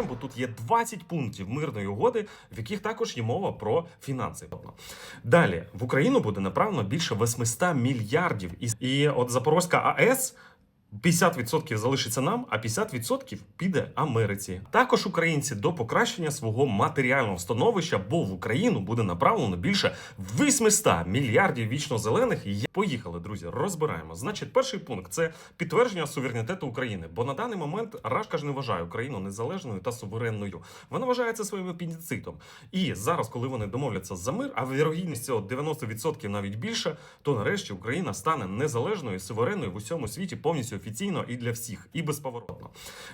розберемо, бо тут є 20 пунктів мирної угоди, в яких також є мова про фінанси. Далі в Україну буде направлено більше 800 мільярдів. І от Запорозька АЕС 50% залишиться нам, а 50% піде Америці. Також українці до покращення свого матеріального становища, бо в Україну буде направлено більше 800 мільярдів вічно зелених. Поїхали, друзі. Розбираємо. Значить, перший пункт це підтвердження суверенітету України. Бо на даний момент Рашка ж не вважає Україну незалежною та суверенною. Вона вважає це своїм апендицитом. І зараз, коли вони домовляться за мир, а вірогідність цього 90% навіть більше, то нарешті Україна стане незалежною, суверенною в усьому світі повністю офіційно і для всіх, і безповоротно.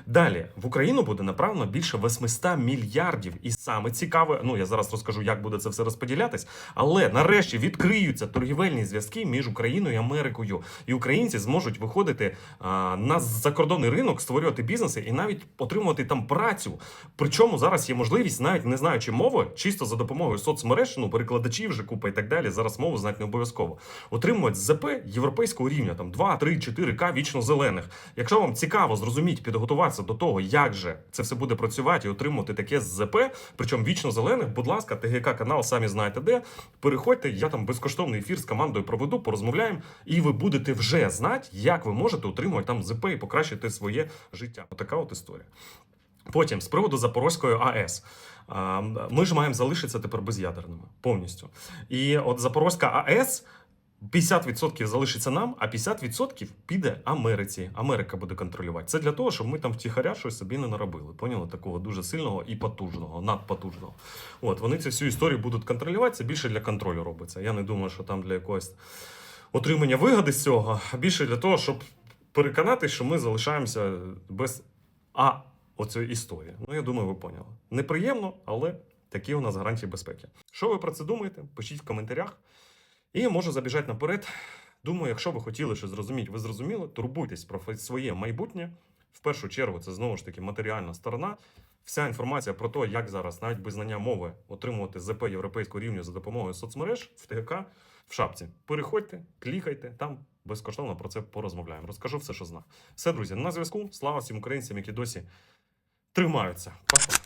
Далі в Україну буде направлено більше 800 мільярдів. І саме цікаве, ну я зараз розкажу, як буде це все розподілятись. Але нарешті відкриються торгівельні зв'язки між Україною і Америкою, і українці зможуть виходити а, на закордонний ринок, створювати бізнеси і навіть отримувати там працю. Причому зараз є можливість, навіть не знаючи мови, чисто за допомогою соцмереж, ну перекладачів вже купа і так далі. Зараз мову знати не обов'язково. Отримувати ЗП європейського рівня, там 2, 3, 4К вічно зелених. Якщо вам цікаво зрозуміти, підготуватися до того, як же це все буде працювати і отримувати таке ЗП, причому вічно зелених, будь ласка, ТГК канал, самі знаєте де. Переходьте, я там безкоштовний ефір з командою проведу, порозмовляємо, і ви будете вже знати, як ви можете отримувати там ЗП і покращити своє життя. Отака от історія. Потім з приводу Запорозької АЕС. Ми ж маємо залишитися тепер без'ядерними повністю. І от Запорозька АЕС 50% залишиться нам, а 50% піде Америці. Америка буде контролювати. Це для того, щоб ми там втіхаря щось собі не наробили. Поняли? Такого дуже сильного і потужного, надпотужного. От вони цю всю історію будуть контролювати. Це більше для контролю робиться. Я не думаю, що там для якогось отримання вигоди з цього, а більше для того, щоб переконати, що ми залишаємося без А оцієї історії. Ну, я думаю, ви поняли. Неприємно, але такі у нас гарантії безпеки. Що ви про це думаєте? Пишіть в коментарях. І можу забіжати наперед. Думаю, якщо ви хотіли щось зрозуміти, ви зрозуміли, турбуйтесь про своє майбутнє. В першу чергу, це знову ж таки матеріальна сторона. Вся інформація про те, як зараз, навіть без знання мови, отримувати ЗП європейського рівня за допомогою соцмереж в ТГК в шапці. Переходьте, клікайте, там безкоштовно про це порозмовляємо. Розкажу все, що знаю. Все, друзі, на зв'язку. Слава всім українцям, які досі тримаються. Па-па.